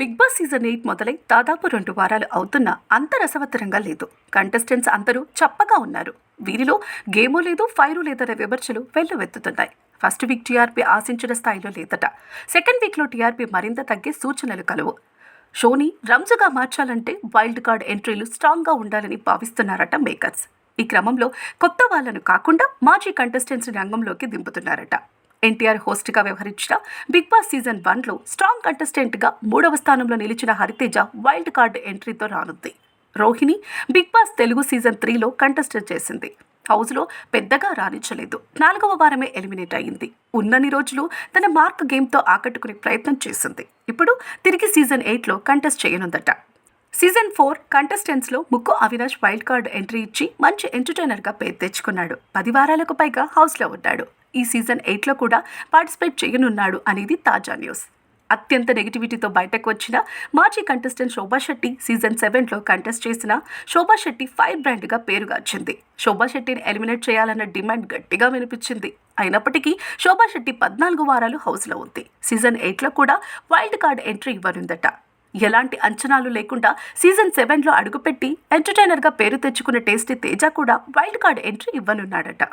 Big Boss season eight మొదలై దాదాపు రెండు వారాలు అవుతున్నా అంత రసవత్తరంగా లేదు. కంటెస్టెంట్స్ అందరూ చప్పగా ఉన్నారు. వీరిలో గేమో లేదు ఫైరు లేదనే విమర్శలు వెల్లువెత్తుతున్నాయి. ఫస్ట్ వీక్ టీఆర్పీ ఆశించిన స్థాయిలో లేదట. సెకండ్ వీక్లో టీఆర్పీ మరింత తగ్గే సూచనలు కలవు. షోని రంజుగా మార్చాలంటే వైల్డ్ కార్డ్ ఎంట్రీలు స్ట్రాంగ్గా ఉండాలని భావిస్తున్నారట మేకర్స్. ఈ క్రమంలో కొత్త వాళ్ళను కాకుండా మాజీ కంటెస్టెంట్స్ రంగంలోకి దింపుతున్నారట. ఎన్టీఆర్ హోస్ట్గా వ్యవహరించిన బిగ్ బాస్ సీజన్ వన్లో స్ట్రాంగ్ కంటెస్టెంట్గా మూడవ స్థానంలో నిలిచిన హరితేజ వైల్డ్ కార్డ్ ఎంట్రీతో రానుంది. Rohini Big Boss Telugu season త్రీలో కంటెస్టెంట్ చేసింది. హౌస్లో పెద్దగా రాణించలేదు. నాలుగవ వారమే ఎలిమినేట్ అయింది ఉన్నన్ని రోజులు తన మార్క్ గేమ్తో ఆకట్టుకునే ప్రయత్నం చేసింది. ఇప్పుడు తిరిగి సీజన్ ఎయిట్లో కంటెస్ట్ చేయనుందట. సీజన్ ఫోర్ కంటెస్టెంట్స్లో ముక్కు అవినాష్ వైల్డ్ కార్డ్ ఎంట్రీ ఇచ్చి మంచి ఎంటర్టైనర్గా పేరు తెచ్చుకున్నాడు. పది వారాలకు పైగా హౌస్లో ఉన్నాడు. ఈ సీజన్ ఎయిట్లో కూడా పార్టిసిపేట్ చేయనున్నాడు అనేది తాజా న్యూస్. అత్యంత నెగిటివిటీతో బయటకు వచ్చిన మాజీ కంటెస్టెంట్ శోభా శెట్టి సీజన్ సెవెన్లో కంటెస్ట్ చేసిన శోభా శెట్టి ఫైర్ బ్రాండ్గా పేరుగాంచింది శోభా శెట్టిని ఎలిమినేట్ చేయాలన్న డిమాండ్ గట్టిగా వినిపించింది. అయినప్పటికీ శోభా శెట్టి పద్నాలుగు వారాలు హౌస్లో ఉంది. సీజన్ ఎయిట్లో కూడా వైల్డ్ కార్డ్ ఎంట్రీ ఇవ్వనుందట. ఎలాంటి అంచనాలు లేకుండా సీజన్ సెవెన్లో అడుగుపెట్టి ఎంటర్టైనర్గా పేరు తెచ్చుకున్న టేస్టీ తేజ కూడా వైల్డ్ కార్డ్ ఎంట్రీ ఇవ్వనున్నాడట.